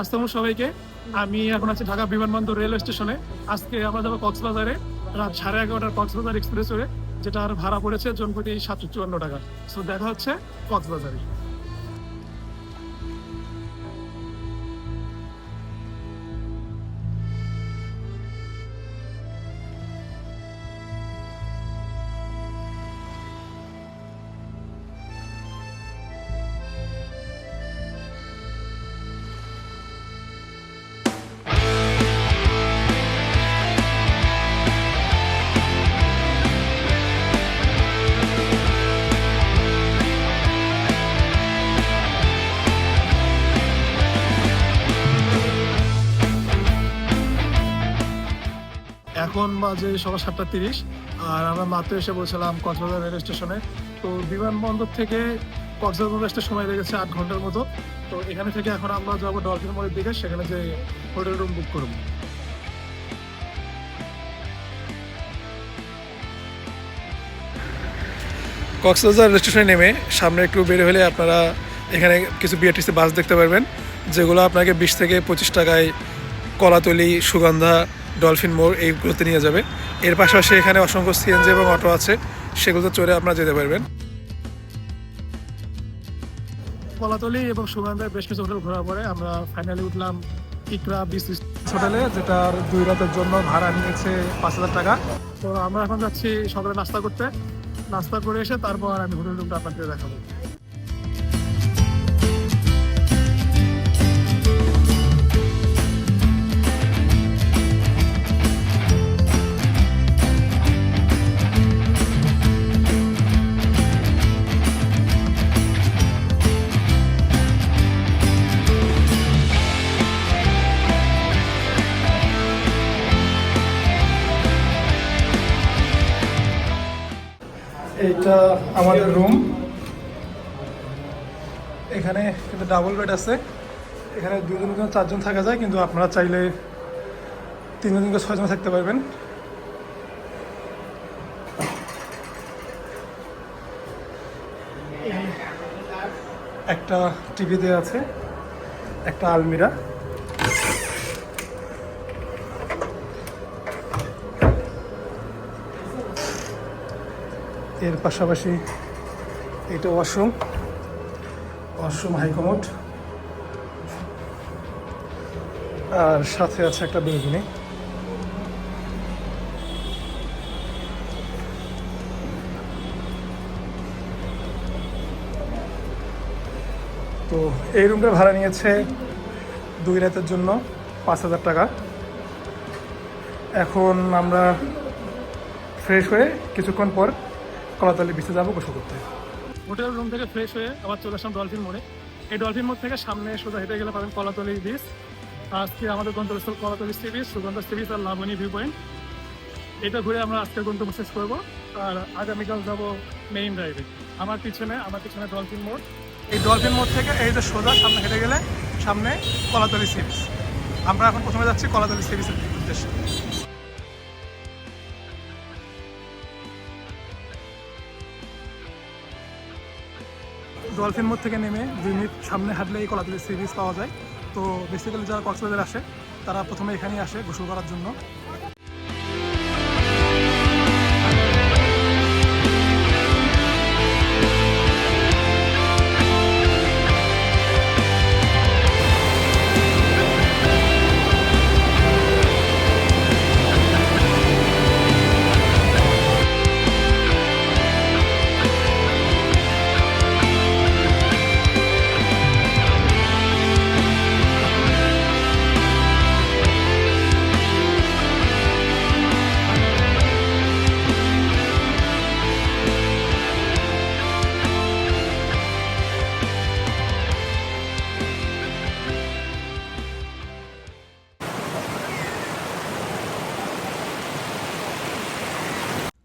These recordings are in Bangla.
আসসালামু সবাইকে। আমি এখন আছি ঢাকা বিমানবন্দর রেলওয়ে স্টেশনে। আজকে আমরা যাব কক্সবাজারে, রাত সাড়ে এগারোটার কক্সবাজার এক্সপ্রেসওয়ে, যেটার ভাড়া পড়েছে জনপ্রতি সাতশো চুয়ান্ন টাকা। সো দেখা হচ্ছে কক্সবাজারে। এখন বাজে সকাল সাতটা তিরিশ, আর আমরা মাত্র এসে বলছিলাম কক্সবাজার রেল স্টেশনে। তো বিমানবন্দর থেকে কক্সবাজার আসতে সময় লেগেছে আট ঘণ্টার মতো। তো এখানে থেকে এখন আমরা যাব ডলফিন মোড়ের দিকে, সেখানে যে হোটেল রুম বুক করব। কক্সবাজার রেল স্টেশনে নেমে সামনে একটু বের হলে আপনারা এখানে কিছু বিআরটিসি বাস দেখতে পারবেন, যেগুলো আপনাকে বিশ থেকে পঁচিশ টাকায় কলাতলি, সুগন্ধা ডলফিন মোড় এইগুলোতে নিয়ে যাবে। এর পাশাপাশি এখানে অসংখ্য সিএনজি এবং অটো আছে, সেগুলোতে চড়ে আপনারা যেতে পারবেন। কলাতলি এবং সুগন্ধায় বেশ কিছু হোটেল ঘোরার পরে আমরা ফাইনালি উঠলাম ইকরা বিচ হোটেলে যেটার দুই রাতের জন্য ভাড়া নিয়েছে পাঁচ হাজার টাকা। তো আমরা এখন যাচ্ছি সকালে নাস্তা করতে। নাস্তা করে এসে তারপর আমি হোটেল রুমটা আপনাদের দেখাবো। এইটা আমাদের রুম এখানে কিন্তু ডাবল বেড আছে। এখানে দুজন দুজন চারজন থাকা যায়, কিন্তু আপনারা চাইলে তিনজন থেকে ছয়জন থাকতে পারবেন। একটা টিভি দেওয়া আছে, একটা আলমিরা। এর পাশাপাশি এটা ওয়াশরুম ওয়াশরুম হাইকমোড আর সাথে আছে একটা বেলকনি। তো এই রুমটা ভাড়া নিয়েছে দুই রাতের জন্য পাঁচ হাজার টাকা। এখন আমরা ফ্রেশ হয়ে কিছুক্ষণ পর কলাতলি বিচে যাব, গোসল করতে। হোটেল রুম থেকে ফ্রেশ হয়ে আবার চলে আসলাম ডলফিন মোড়ে। এই ডলফিন মোড় থেকে সামনে সোজা হেঁটে গেলে পাবেন কলাতলি বিচ আজকে আমাদের গন্তব্যস্থল Kolatoli sea beach Sugandha sea beach আর লাবণী ভিউ পয়েন্ট এটা ঘুরে আমরা আজকের গন্তব্য শেষ করব। আর আগামীকাল যাব মেইন ড্রাইভে আমার পিছনে আমার পিছনে ডলফিন মোড়। এই ডলফিন মোড় থেকে এই যে সোজা সামনে হেঁটে গেলে সামনে কলাতলি সি বিচ আমরা এখন প্রথমে যাচ্ছি কলাতলি সি বিচের উদ্দেশ্যে। ডলফিন মোড় থেকে নেমে দুই মিনিট সামনে হাঁটলে এই কলাতলি সি পাওয়া যায়। তো বেসিক্যালি যারা কক্সবাজার আসে, তারা প্রথমে এখানেই আসে গোসল করার জন্য।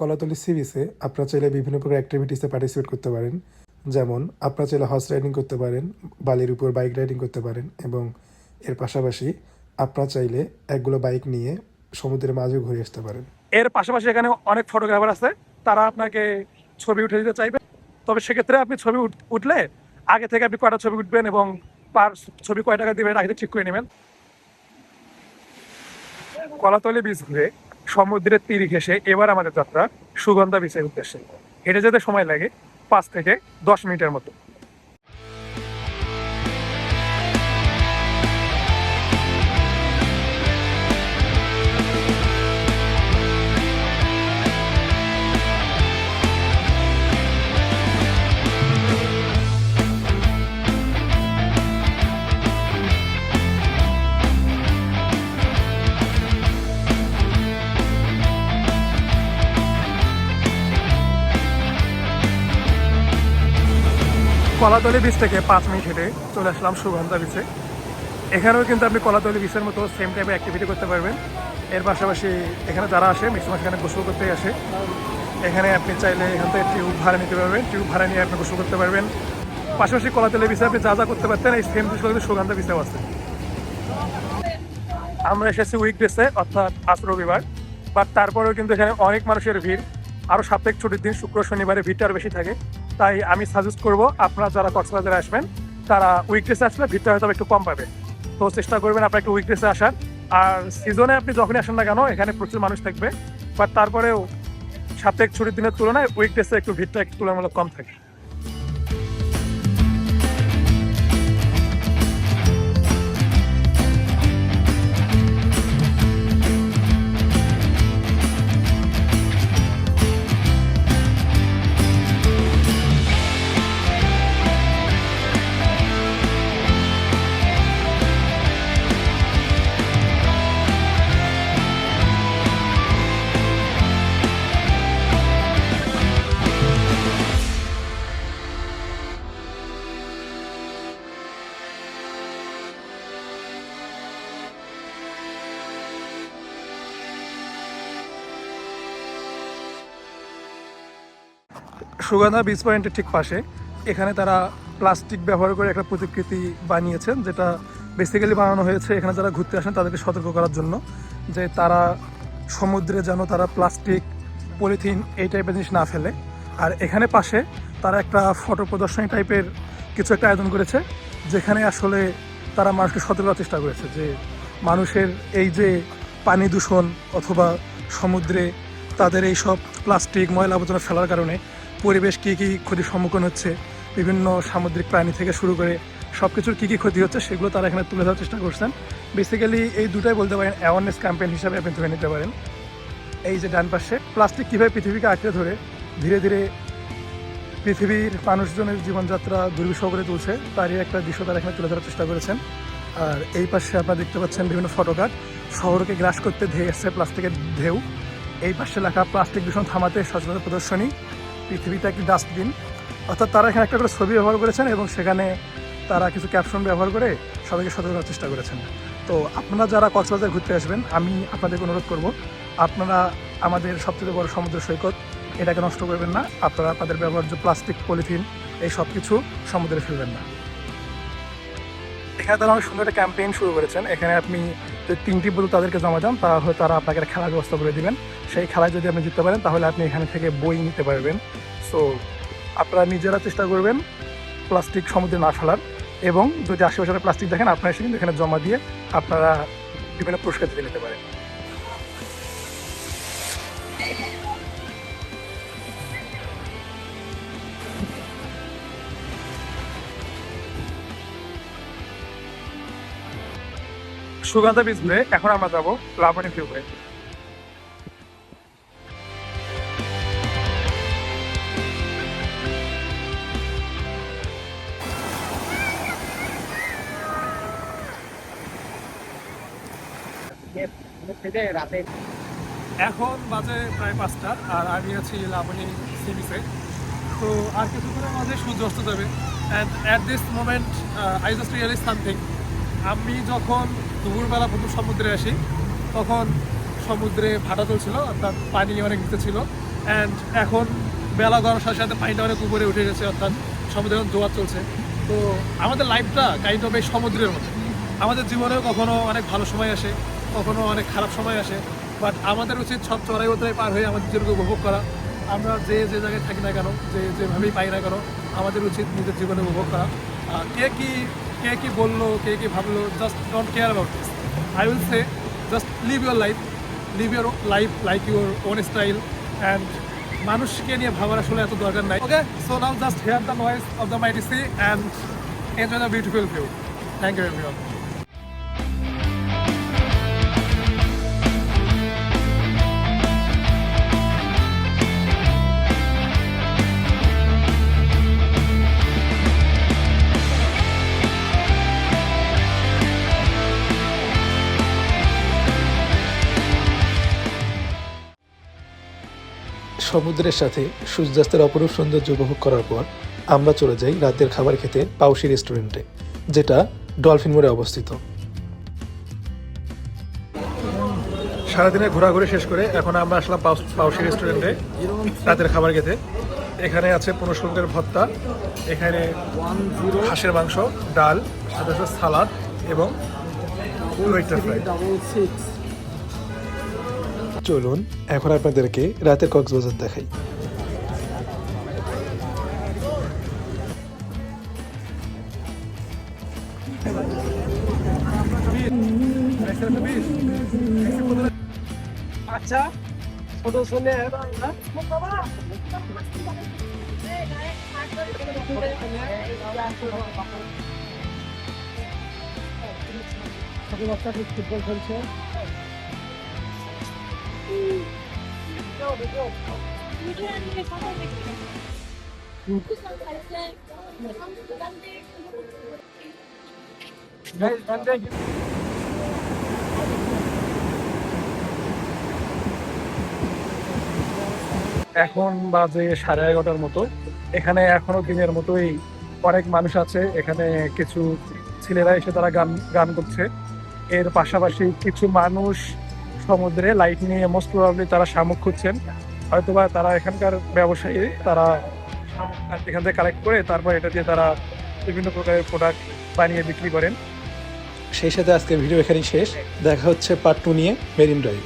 কলাতলি সি বিচে আপনারা চাইলে বিভিন্ন প্রকার অ্যাক্টিভিটিসে পার্টিসিপেট করতে পারেন। যেমন, আপনারা চাইলে হর্স রাইডিং করতে পারেন, বালির উপর বাইক রাইডিং করতে পারেন এবং এর পাশাপাশি আপনারা চাইলে একগুলো বাইক নিয়ে সমুদ্রের মাঝে ঘুরে আসতে পারেন। এর পাশাপাশি এখানে অনেক ফটোগ্রাফার আছে, তারা আপনাকে ছবি উঠে দিতে চাইবে। তবে সেক্ষেত্রে আপনি ছবি উঠলে আগে থেকে আপনি কয়টা ছবি উঠবেন এবং পার ছবি কয় টাকা দিবেন, আগে ঠিক করে নেবেন। কলাতলি বীজ ঘুরে সমুদ্রের তীর ঘেসে এবার আমাদের যাত্রা সুগন্ধা বিচের উদ্দেশ্যে। হেঁটে যেতে সময় লাগে পাঁচ থেকে দশ মিনিটের মতো। কলাতলি বীচ থেকে পাঁচ মিনিট হেঁটে চলে আসলাম সুগন্ধা বিচে এখানেও কিন্তু আপনি কলাতলি বিচের মতো সেম টাইপের অ্যাক্টিভিটি করতে পারবেন। এর পাশাপাশি এখানে যারা আসে ম্যাক্সিমাম সেখানে গোসল করতে আসে। এখানে আপনি চাইলে এখান থেকে টিউব ভাড়া নিতে পারবেন। টিউব ভাড়া নিয়ে আপনি গোসল করতে পারবেন। পাশাপাশি কলাতলি বিচে আপনি যা যা করতে পারতেন, এই সেম জিনিসগুলো কিন্তু সুগন্ধা বিচেও আছে। আমরা এসেছি উইকডেসে অর্থাৎ আজ রবিবার। বাট তারপরেও কিন্তু এখানে অনেক মানুষের ভিড়। আরও সাপ্তাহিক ছুটির দিন, শুক্র, শনিবারে ভিড়টা বেশি থাকে। তাই আমি সাজেস্ট করব, আপনারা যারা কক্সবাজারে আসবেন, তারা উইকডেসে আসলে ভিড়টা হয়তো একটু কম পাবে। তো চেষ্টা করবেন আপনার একটু উইকডেসে আসার। আর সিজনে আপনি যখনই আসেন না কেন, এখানে প্রচুর মানুষ থাকবে। বাট তারপরেও সাপ্তাহিক ছুটির দিনের তুলনায় উইকডেসে একটু ভিড়টা একটু তুলনামূলক কম থাকে। সুগন্ধা বিচ পয়েন্টের ঠিক পাশে। এখানে তারা প্লাস্টিক ব্যবহার করে একটা প্রতিকৃতি বানিয়েছেন, যেটা বেসিক্যালি বানানো হয়েছে এখানে যারা ঘুরতে আসেন তাদেরকে সতর্ক করার জন্য, যে তারা সমুদ্রে যেন তারা প্লাস্টিক, পলিথিন এই টাইপের জিনিস না ফেলে। আর এখানে পাশে তারা একটা ফটো প্রদর্শনী টাইপের কিছু একটা আয়োজন করেছে, যেখানে আসলে তারা মানুষকে সতর্ক চেষ্টা করেছে, যে মানুষের এই যে পানি দূষণ অথবা সমুদ্রে তাদের এই সব প্লাস্টিক, ময়লা আবর্জনা ফেলার কারণে পরিবেশ কী কী ক্ষতির সম্মুখীন হচ্ছে, বিভিন্ন সামুদ্রিক প্রাণী থেকে শুরু করে সব কিছুর কী কী ক্ষতি হচ্ছে, সেগুলো তারা এখানে তুলে ধরার চেষ্টা করছেন। বেসিক্যালি এই দুটাই বলতে পারেন অ্যাওয়ারনেস ক্যাম্পেইন হিসাবে আপনি ধরে নিতে পারেন। এই যে ডান পাশে প্লাস্টিক কীভাবে পৃথিবীকে আঁকড়ে ধরে, ধীরে ধীরে পৃথিবীর মানুষজনের জীবনযাত্রা দুর্বিষহ করে তুলছে, তারই একটা দৃশ্য তারা এখানে তুলে ধরার চেষ্টা করেছেন। আর এই পাশে আপনারা দেখতে পাচ্ছেন বিভিন্ন ফটোকার্ড শহরকে গ্রাস করতে ধেয়ে এসছে প্লাস্টিকের ঢেউ। এই পাশে লেখা, প্লাস্টিক দূষণ থামাতে সচেতনতা প্রদর্শনী। পৃথিবীতে একটি ডাস্টবিন। অর্থাৎ তারা এখানে একটা করে ছবি ব্যবহার করেছেন এবং সেখানে তারা কিছু ক্যাপশন ব্যবহার করে সবাইকে করার চেষ্টা করেছেন। তো আপনারা যারা কক্সবাজার ঘুরতে আসবেন, আমি আপনাদেরকে অনুরোধ করব, আপনারা আমাদের সবচেয়ে বড় সমুদ্র সৈকত, এটাকে নষ্ট করবেন না। আপনারা আপনাদের ব্যবহার্য প্লাস্টিক, পলিথিন, এই সব কিছু সমুদ্রে ফেলবেন না। এখানে তারা অনেক সুন্দর একটা ক্যাম্পেইন শুরু করেছেন। এখানে আপনি তিনটি বোতল তাদেরকে জমা দেন তাহলে তারা আপনাকে একটা খেলার ব্যবস্থা করে দেবেন। সেই খেলায় যদি আপনি জিততে পারেন, তাহলে আপনি এখানে থেকে বই নিতে পারবেন। সো আপনারা নিজেরা চেষ্টা করবেন প্লাস্টিক সমুদ্রে না ফেলার এবং যদি আশেপাশে প্লাস্টিক দেখেন, আপনারা সেদিন এখানে জমা দিয়ে আপনারা বিভিন্ন পুরস্কার জিতে নিতে পারেন। সুগন্ধা বীজ ঘুরে এখন আমরা যাব লাবণী ভিউ এখন বাজে প্রায় পাঁচটা, আর আমি আছি লাবণী সি বিচে তো আর কিছুক্ষণের মাঝে সূর্য অস্ত যাবে। And at this moment I just realize something আমি যখন দুপুরবেলা প্রথম সমুদ্রে আসি। তখন সমুদ্রে ভাটা চলছিল, অর্থাৎ পানি অনেক নিচে ছিল। অ্যান্ড এখন বেলা গড়ার সাথে সাথে পানিটা অনেক উপরে উঠে গেছে, অর্থাৎ সমুদ্রে এখন জোয়ার চলছে। তো আমাদের লাইফটা কাইন্ড অফ এই সমুদ্রের মতো। আমাদের জীবনেও কখনো অনেক ভালো সময় আসে, কখনো অনেক খারাপ সময় আসে বাট আমাদের উচিত সব চড়াই উতরাই পার হয়ে আমাদের জীবনকে উপভোগ করা। আমরা যে যে জায়গায় থাকি না কেন, যে যেভাবেই পাই না কেন, আমাদের উচিত নিজের জীবনে উপভোগ করা। কে কি কে কি বলল, কে কি ভাবলো just don't care about this I will say just live your life live your life like your own style and মানুষকে নিয়ে ভাবার আসলে এত দরকার নাই। Okay so now just hear the noise of the mighty sea and enjoy the beautiful view thank you everyone সমুদ্রের সাথে সূর্যাস্তের অপরূপ সৌন্দর্য উপভোগ করার পর আমরা চলে যাই রাতের খাবার খেতে পাউসি রেস্টুরেন্টে, যেটা ডলফিন মোড়ে অবস্থিত। সারাদিনে ঘোরাঘুরি শেষ করে এখন আমরা আসলাম পাউস- রেস্টুরেন্টে রাতের খাবার খেতে। এখানে আছে পনেরো ভত্তা এখানে হাঁসের মাংস, ডাল, সাথে সালাদ এবং ফ্রাই। চলুন এখন আপনাদেরকে রাতের কক্সবাজার দেখাই। আচ্ছা ছোট ছেলে ফুটবল খেলছে? এখন বাজে সাড়ে এগারোটার মতো। এখানে এখনও দিনের মতোই অনেক মানুষ আছে। এখানে কিছু ছেলেরা এসে তারা গান গান করছে। এর পাশাপাশি কিছু মানুষ সমুদ্রে লাইট নিয়ে মোস্ট প্রবাবলি তারা শামুক খুঁজছেন। হয়তোবা তারা এখানকার ব্যবসায়ী, তারা এখান থেকে কালেক্ট করে তারপর এটা দিয়ে তারা বিভিন্ন প্রকারের প্রোডাক্ট বানিয়ে বিক্রি করেন। সেই সাথে আজকে ভিডিও এখানেই শেষ। দেখা হচ্ছে পার্ট টু নিয়ে মেরিন ড্রাইভ।